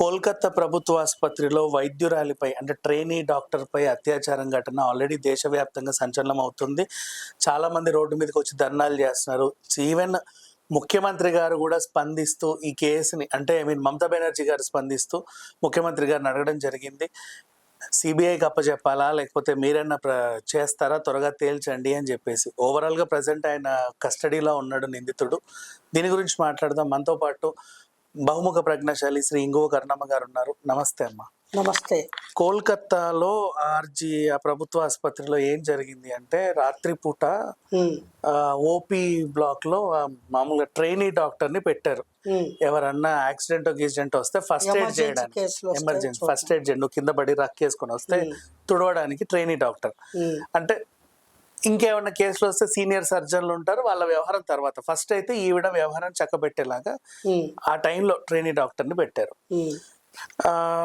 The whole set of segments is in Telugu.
కోల్కతా ప్రభుత్వ ఆసుపత్రిలో వైద్యురాలిపై అంటే ట్రైనీ డాక్టర్పై అత్యాచారం ఘటన ఆల్రెడీ దేశవ్యాప్తంగా సంచలనం అవుతుంది చాలామంది రోడ్డు మీదకి వచ్చి ధర్నాలు చేస్తున్నారు. ఈవెన్ ముఖ్యమంత్రి గారు కూడా స్పందిస్తూ ఈ కేసుని అంటే ఐ మీన్ మమతా బెనర్జీ గారు స్పందిస్తూ ముఖ్యమంత్రి గారిని అడగడం జరిగింది. సిబిఐకి అప్పచెప్పాలా లేకపోతే మీరన్నా ప్ర చేస్తారా? త్వరగా తేల్చండి అని చెప్పేసి. ఓవరాల్గా ప్రజెంట్ ఆయన కస్టడీలో ఉన్నాడు నిందితుడు. దీని గురించి మాట్లాడదాం. మనతో పాటు బహుముఖ ప్రజ్ఞాశాలి శ్రీ ఇంగువ కర్ణమ్మ గారు ఉన్నారు. నమస్తే అమ్మ. నమస్తే. కోల్కత్తాలో ఆర్జీ ఆ ప్రభుత్వ ఆసుపత్రిలో ఏం జరిగింది అంటే రాత్రిపూట ఉమ్, ఓపీ బ్లాక్లో మామూలుగా ట్రైనీ డాక్టర్ని పెట్టారు ఎవరన్నా యాక్సిడెంట్ గిక్సిడెంట్ వస్తే ఫస్ట్ ఎయిడ్ చేయడానికి. ఎమర్జెన్సీ. ఫస్ట్ ఎయిడ్ చేయండి. నువ్వు కింద పడి రక్కేసుకొని వస్తే తుడవడానికి ట్రైనీ డాక్టర్. అంటే ఇంకేమన్నా కేసులు వస్తే సీనియర్ సర్జన్లు ఉంటారు వాళ్ళ వ్యవహారం తర్వాత. ఫస్ట్ అయితే ఈవిడ వ్యవహారం చక్కబెట్టేలాగా ఆ టైంలో ట్రైనీ డాక్టర్ని పెట్టారు.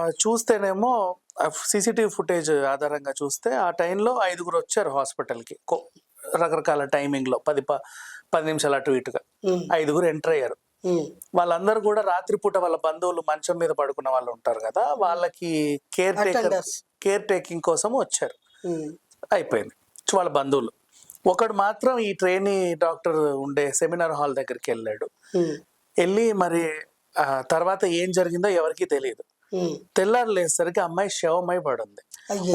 చూస్తేనేమో సీసీటీవీ ఫుటేజ్ ఆధారంగా చూస్తే ఆ టైంలో ఐదుగురు వచ్చారు హాస్పిటల్కి. కో- రకరకాల టైమింగ్లో పది ప పది నిమిషాలు అటు ఇటుగా. ఐదుగురు ఎంటర్ అయ్యారు. వాళ్ళందరూ కూడా రాత్రిపూట వాళ్ళ బంధువులు మంచం మీద పడుకున్న వాళ్ళు ఉంటారు కదా వాళ్ళకి కేర్ టేకర్. కేర్ టేకింగ్ కోసం వచ్చారు. అయిపోయింది. వాళ్ళ బంధువులు. ఒకడు మాత్రం ఈ ట్రైనీ డాక్టర్ ఉండే సెమినార్ హాల్ దగ్గరికి వెళ్ళాడు. వెళ్ళి మరి తర్వాత ఏం జరిగిందో ఎవరికీ తెలియదు. తెల్లారు లేసరికి అమ్మాయి శవమై పడుంది.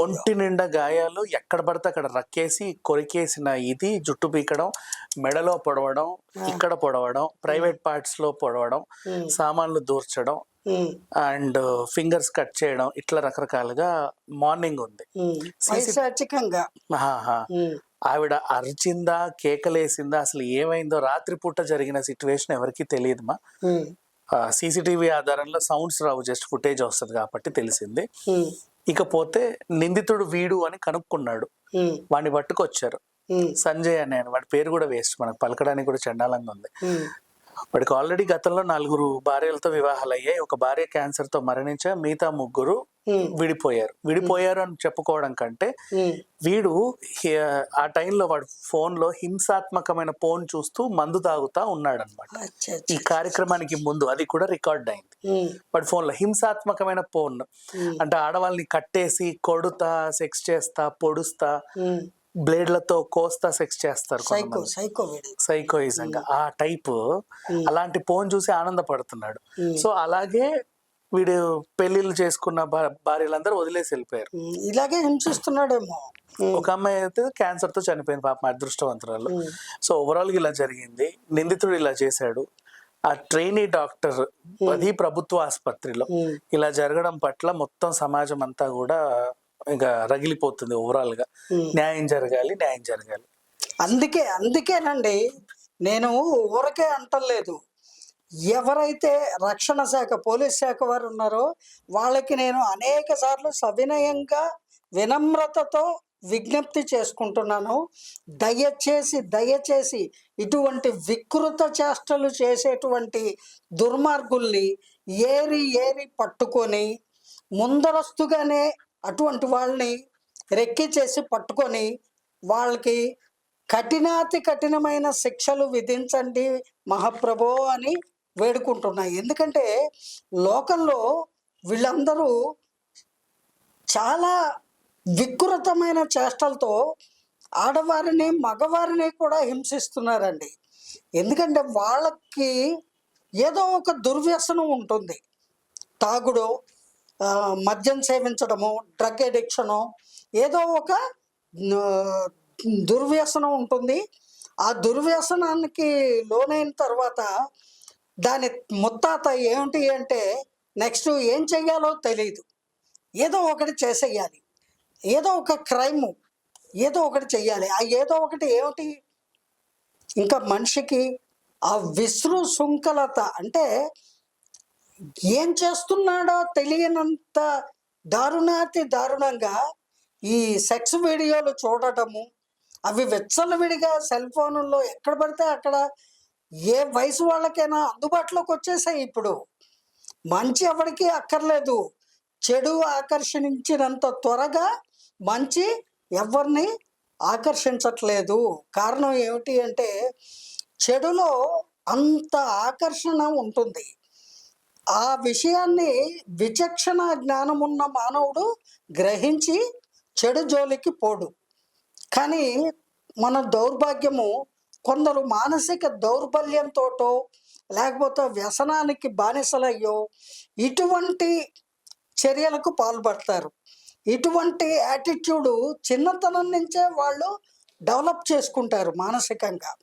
ఒంటి నిండా గాయాలు ఎక్కడ పడితే అక్కడ రక్కేసి కొరికేసిన ఇది జుట్టు పీకడం మెడలో పొడవడం ఇక్కడ పొడవడం ప్రైవేట్ పార్ట్స్లో పొడవడం సామాన్లు దూర్చడం అండ్ ఫింగర్స్ కట్ చేయడం ఇట్లా రకరకాలుగా మార్నింగ్ ఉంది. ఆవిడ అరిచిందా కేకలేసిందా అసలు ఏమైందో రాత్రిపూట జరిగిన సిచ్యువేషన్ ఎవరికీ తెలియదుమా? సీసీటీవీ ఆధారంలో సౌండ్స్ రావు జస్ట్ ఫుటేజ్ వస్తుంది కాబట్టి తెలిసింది. ఇకపోతే నిందితుడు వీడు అని కనుక్కున్నాడు. వాడిని పట్టుకొచ్చారు. సంజయ్ అని వాడి పేరు కూడా వేస్ట్ మనకు పలకడానికి కూడా చండాలంగా ఉంది. వాడికి ఆల్రెడీ గతంలో నలుగురు భార్యలతో వివాహాలు అయ్యాయి ఒక భార్య క్యాన్సర్తో మరణించా మిగతా ముగ్గురు విడిపోయారు. విడిపోయారు అని చెప్పుకోవడం కంటే వీడు ఆ టైంలో వాడు ఫోన్లో హింసాత్మకమైన ఫోన్ చూస్తూ మందు తాగుతా ఉన్నాడు అనమాట ఈ. కార్యక్రమానికి ముందు అది కూడా రికార్డ్ అయింది. వాడి ఫోన్లో హింసాత్మకమైన ఫోన్. అంటే ఆడవాళ్ళని కట్టేసి కొడుతా సెక్స్ చేస్తా పొడుస్తా. బ్లేడ్లతో కోస్తా సెక్స్ చేస్తారు సైకో సైకో సైకోయిజంగా ఆ టైప్ అలాంటి ఫోన్ చూసి ఆనందపడుతున్నాడు. సో అలాగే వీడు పెళ్ళిళ్ళు చేసుకున్న భార్యలందరూ వదిలేసి వెళ్ళిపోయారు. ఇలాగే హింసిస్తున్నాడేమో. ఒక అమ్మాయి అయితే క్యాన్సర్తో చనిపోయింది పాపం అదృష్టవంతురాలు. సో ఓవరాల్గా ఇలా జరిగింది. నిందితుడు ఇలా చేశాడు. ఆ ట్రైనీ డాక్టర్ అది ప్రభుత్వ ఆసుపత్రిలో. ఇలా జరగడం పట్ల మొత్తం సమాజం అంతా కూడా ఇంకా రగిలిపోతుంది ఓవరాల్గా. న్యాయం జరగాలి న్యాయం జరగాలి. అందుకే అందుకేనండి నేను ఊరకే అంటలేదు. ఎవరైతే రక్షణ శాఖ పోలీస్ శాఖ వారు ఉన్నారో వాళ్ళకి నేను అనేక సార్లు సవినయంగా వినమ్రతతో విజ్ఞప్తి చేసుకుంటున్నాను. దయచేసి దయచేసి ఇటువంటి వికృత చేష్టలు చేసేటువంటి దుర్మార్గుల్ని ఏరి ఏరి పట్టుకొని ముందరస్తుగానే అటువంటి వాళ్ళని రెక్కి చేసి పట్టుకొని వాళ్ళకి కఠినాతి కఠినమైన శిక్షలు విధించండి మహాప్రభో అని వేడుకుంటున్నాయి. ఎందుకంటే లోకంలో వీళ్ళందరూ చాలా వికృతమైన చేష్టలతో ఆడవారిని మగవారిని కూడా హింసిస్తున్నారండి. ఎందుకంటే వాళ్ళకి ఏదో ఒక దుర్వ్యసనం ఉంటుంది. తాగుడు మద్యం సేవించడము డ్రగ్ ఎడిక్షను ఏదో ఒక దుర్వ్యసనం ఉంటుంది. ఆ దుర్వ్యసనానికి లోనైన తర్వాత దాని ముత్తాత ఏమిటి అంటే నెక్స్ట్ ఏం చెయ్యాలో తెలియదు ఏదో ఒకటి చేసేయాలి. ఏదో ఒక క్రైమ్ ఏదో ఒకటి చెయ్యాలి. ఆ ఏదో ఒకటి ఏమిటి? ఇంకా మనిషికి ఆ విశృశృంఖలత అంటే ఏం చేస్తున్నాడో తెలియనంత దారుణాతి దారుణంగా ఈ సెక్స్ వీడియోలు చూడటము అవి విచ్చలవిడిగా సెల్ ఫోన్లో ఎక్కడ పడితే అక్కడ ఏ వయసు వాళ్ళకైనా అందుబాటులోకి వచ్చేసాయి ఇప్పుడు. మంచి ఎవరికి అక్కర్లేదు. చెడు ఆకర్షించినంత త్వరగా మంచి ఎవరిని ఆకర్షించట్లేదు. కారణం ఏమిటి అంటే చెడులో అంత ఆకర్షణ ఉంటుంది. ఆ విషయాన్ని విచక్షణ జ్ఞానం ఉన్న మానవుడు గ్రహించి చెడు జోలికి పోడు. కానీ మన దౌర్భాగ్యము కొందరు మానసిక దౌర్బల్యంతోటో లేకపోతే వ్యసనానికి బానిసలయ్యో ఇటువంటి చర్యలకు పాల్పడతారు. ఇటువంటి యాటిట్యూడు చిన్నతనం నుంచే వాళ్ళు డెవలప్ చేసుకుంటారు మానసికంగా.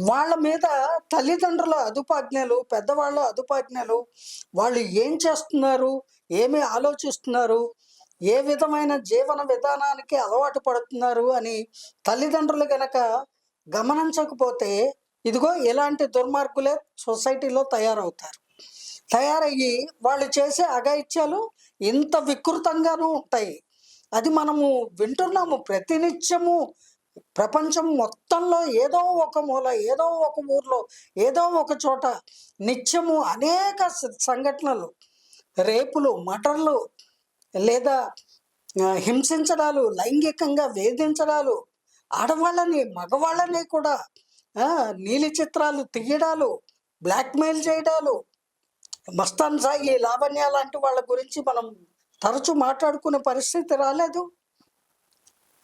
వాళ్ళ మీద తల్లిదండ్రుల అదుపాజ్ఞలు పెద్దవాళ్ళ అదుపాజ్ఞలు వాళ్ళు ఏం చేస్తున్నారు ఏమి ఆలోచిస్తున్నారు ఏ విధమైన జీవన విధానానికి అలవాటు పడుతున్నారు అని తల్లిదండ్రులు గనక గమనించకపోతే ఇదిగో ఇలాంటి దుర్మార్గులే సొసైటీలో తయారవుతారు. తయారయ్యి వాళ్ళు చేసే అఘాయిత్యాలు ఇంత వికృతంగానూ ఉంటాయి. అది మనము వింటున్నాము ప్రతినిత్యము. ప్రపంచం మొత్తంలో ఏదో ఒక మూల ఏదో ఒక ఊర్లో ఏదో ఒక చోట నిత్యము అనేక సంఘటనలు రేపులు మటర్లు లేదా హింసించడాలు లైంగికంగా వేధించడాలు ఆడవాళ్ళని మగవాళ్ళని కూడా నీలి చిత్రాలు తీయడాలు బ్లాక్మెయిల్ చేయడాలు మస్తాన్ సాయి లావణ్య లాంటి వాళ్ళ గురించి మనం తరచూ మాట్లాడుకునే పరిస్థితి రాలేదు.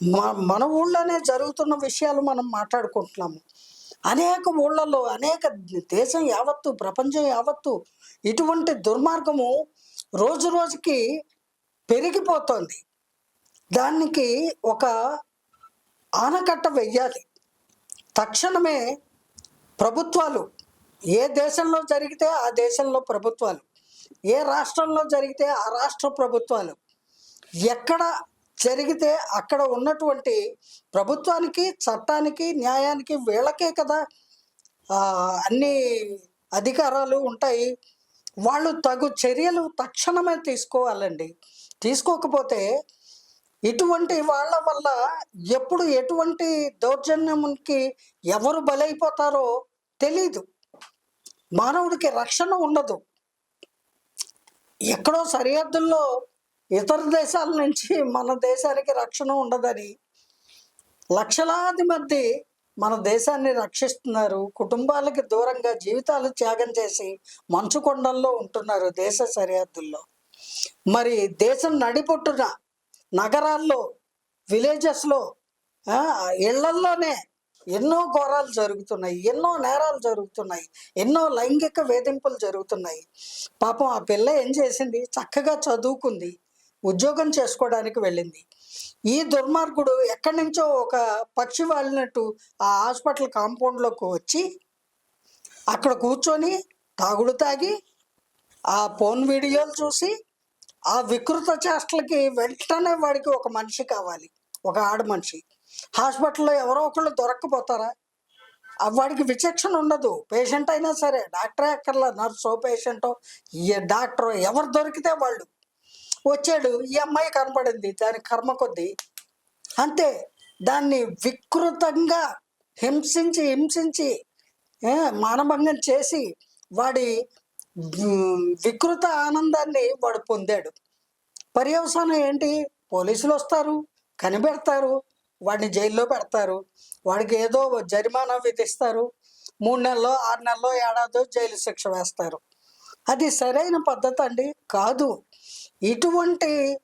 మా మన ఊళ్ళోనే జరుగుతున్న విషయాలు మనం మాట్లాడుకుంటున్నాము. అనేక ఊళ్ళల్లో అనేక దేశం యావత్తు ప్రపంచం యావత్తు ఇటువంటి దుర్మార్గము రోజు రోజుకి పెరిగిపోతోంది. దానికి ఒక ఆనకట్ట వెయ్యాలి. తక్షణమే ప్రభుత్వాలు ఏ దేశంలో జరిగితే ఆ దేశంలో ప్రభుత్వాలు ఏ రాష్ట్రంలో జరిగితే ఆ రాష్ట్ర ప్రభుత్వాలు ఎక్కడ జరిగితే అక్కడ ఉన్నటువంటి ప్రభుత్వానికి చట్టానికి న్యాయానికి వీళ్ళకే కదా అన్ని అధికారాలు ఉంటాయి. వాళ్ళు తగు చర్యలు తక్షణమే తీసుకోవాలండి. తీసుకోకపోతే ఇటువంటి వాళ్ళ వల్ల ఎప్పుడు ఎటువంటి దౌర్జన్యంకి ఎవరు బలైపోతారో తెలీదు. మానవుడికి రక్షణ ఉండదు. ఎక్కడో సరిహద్దుల్లో ఇతర దేశాల నుంచి మన దేశానికి రక్షణ ఉండదని లక్షలాది మంది మన దేశాన్ని రక్షిస్తున్నారు. కుటుంబాలకి దూరంగా జీవితాలు త్యాగం చేసి మంచు కొండల్లో ఉంటున్నారు దేశ సరిహద్దుల్లో. మరి దేశం నడిపొట్టున నగరాల్లో విలేజెస్లో ఇళ్ళల్లోనే ఎన్నో ఘోరాలు జరుగుతున్నాయి ఎన్నో నేరాలు జరుగుతున్నాయి ఎన్నో లైంగిక వేధింపులు జరుగుతున్నాయి. పాపం ఆ పిల్ల ఏం చేసింది? చక్కగా చదువుకుంది. ఉద్యోగం చేసుకోవడానికి వెళ్ళింది. ఈ దుర్మార్గుడు ఎక్కడి నుంచో ఒక పక్షి వాలినట్టు ఆ హాస్పిటల్ కాంపౌండ్లోకి వచ్చి అక్కడ కూర్చొని తాగుడు తాగి ఆ ఫోన్ వీడియోలు చూసి ఆ వికృత చేష్టలకి వెంటనే వాడికి ఒక మనిషి కావాలి ఒక ఆడ మనిషి. హాస్పిటల్లో ఎవరో ఒకళ్ళు దొరక్కపోతారా? వాడికి విచక్షణ ఉండదు. పేషెంట్ అయినా సరే డాక్టరే అక్కర్లా. నర్సో పేషెంటో ఏ డాక్టర్ ఎవరు దొరికితే వాళ్ళు. వచ్చాడు ఈ అమ్మాయి కనపడింది దాని కర్మ కొద్దీ. అంతే దాన్ని వికృతంగా హింసించి హింసించి మానభంగం చేసి వాడి వికృత ఆనందాన్ని వాడు పొందాడు. పర్యవసానం ఏంటి? పోలీసులు వస్తారు కనిపెడతారు వాడిని జైల్లో పెడతారు వాడికి ఏదో జరిమానా విధిస్తారు మూడు నెలల్లో ఆరు నెలల్లో ఏడాదో జైలు శిక్ష వేస్తారు. అది సరైన పద్ధతి అండి కాదు. ఇటువంటి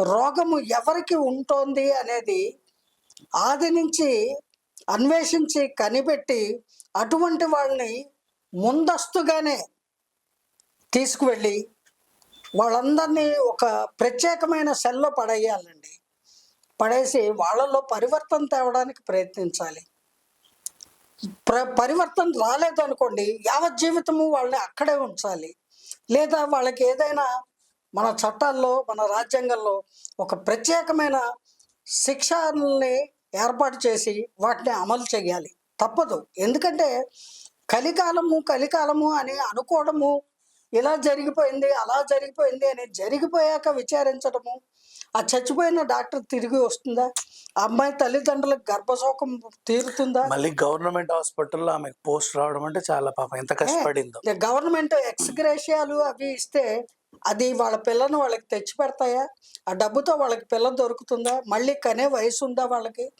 రోగము ఎవరికి ఉంటుంది అనేది ఆది నుంచి అన్వేషించి కనిపెట్టి అటువంటి వాళ్ళని ముందస్తుగానే తీసుకువెళ్ళి వాళ్ళందరినీ ఒక ప్రత్యేకమైన సెల్లో పడేయాలండి. పడేసి వాళ్ళలో పరివర్తన తేవడానికి ప్రయత్నించాలి. ప్ర పరివర్తన రాలేదు అనుకోండి యావత్ జీవితము వాళ్ళని అక్కడే ఉంచాలి. లేదా వాళ్ళకి ఏదైనా మన చట్టాల్లో మన రాజ్యాంగంలో ఒక ప్రత్యేకమైన శిక్షల్ని ఏర్పాటు చేసి వాటిని అమలు చేయాలి. తప్పదు. ఎందుకంటే కలికాలము కలికాలము అని అనుకోవడము ఇలా జరిగిపోయింది అలా జరిగిపోయింది అని జరిగిపోయాక విచారించడము ఆ చచ్చిపోయిన డాక్టర్ తిరిగి వస్తుందా? ఆ అమ్మాయి తల్లిదండ్రులకు గర్భశోకం తీరుతుందా? మళ్ళీ గవర్నమెంట్ హాస్పిటల్లో ఆమెకు పోస్ట్ రావడం అంటే చాలా పాపం. ఎంత కష్టపడిందో. గవర్నమెంట్ ఎక్స్గ్రేషియాలు అవి ఇస్తే అది వాళ్ళ పిల్లను వాళ్ళకి తెచ్చి పెడతాయా? ఆ డబ్బుతో వాళ్ళకి పిల్ల దొరుకుతుందా? మళ్ళీ కనే వయసు ఉందా వాళ్ళకి?